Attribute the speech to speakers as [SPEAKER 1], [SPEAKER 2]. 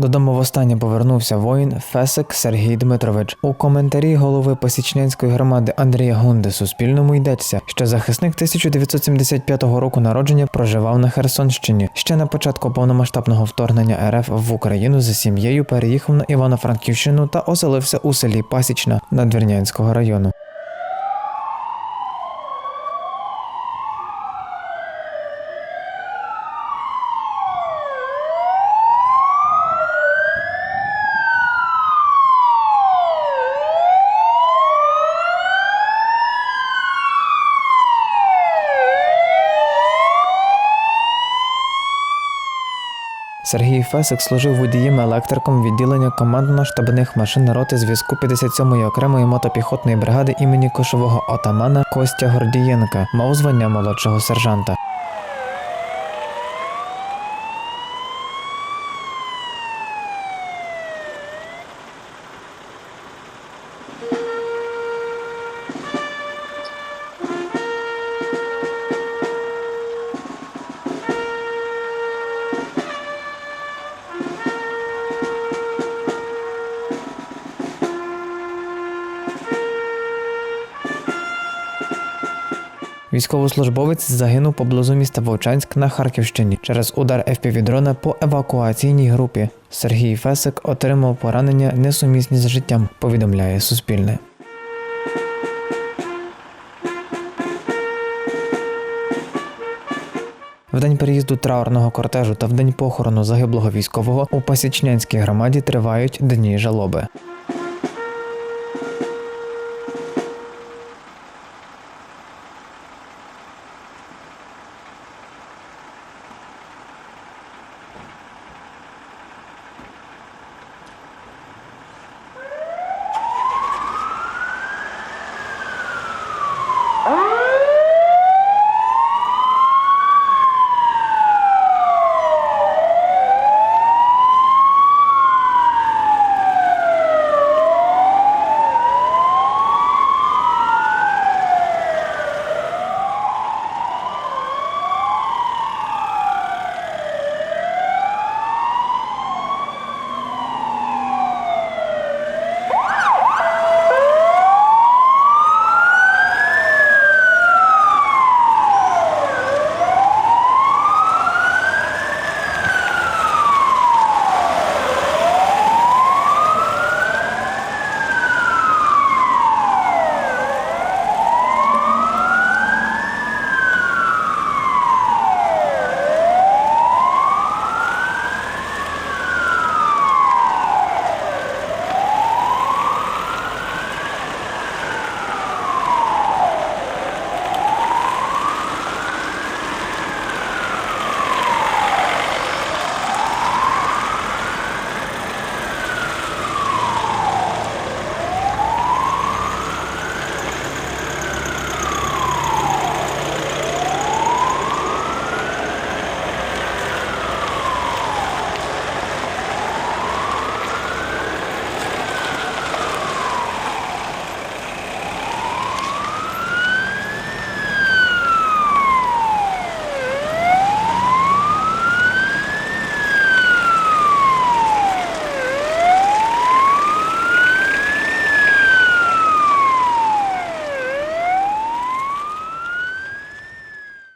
[SPEAKER 1] Додому востаннє повернувся воїн Фесик Сергій Дмитрович. У коментарі голови Посічнянської громади Андрія Гунди Суспільному йдеться, що захисник 1975 року народження проживав на Херсонщині. Ще на початку повномасштабного вторгнення РФ в Україну за сім'єю переїхав на Івано-Франківщину та оселився у селі Пасічна Надвірнянського району. Сергій Фесик служив водієм-електриком відділення командно-штабних машин роти зв'язку 57-ї окремої мотопіхотної бригади імені кошового отамана Костя Гордієнка, мав звання молодшого сержанта. Військовослужбовець загинув поблизу міста Вовчанськ на Харківщині через удар FPV-дрона по евакуаційній групі. Сергій Фесик отримав поранення несумісні з життям, повідомляє Суспільне. В день переїзду траурного кортежу та в день похорону загиблого військового у Пасічнянській громаді тривають дні жалоби.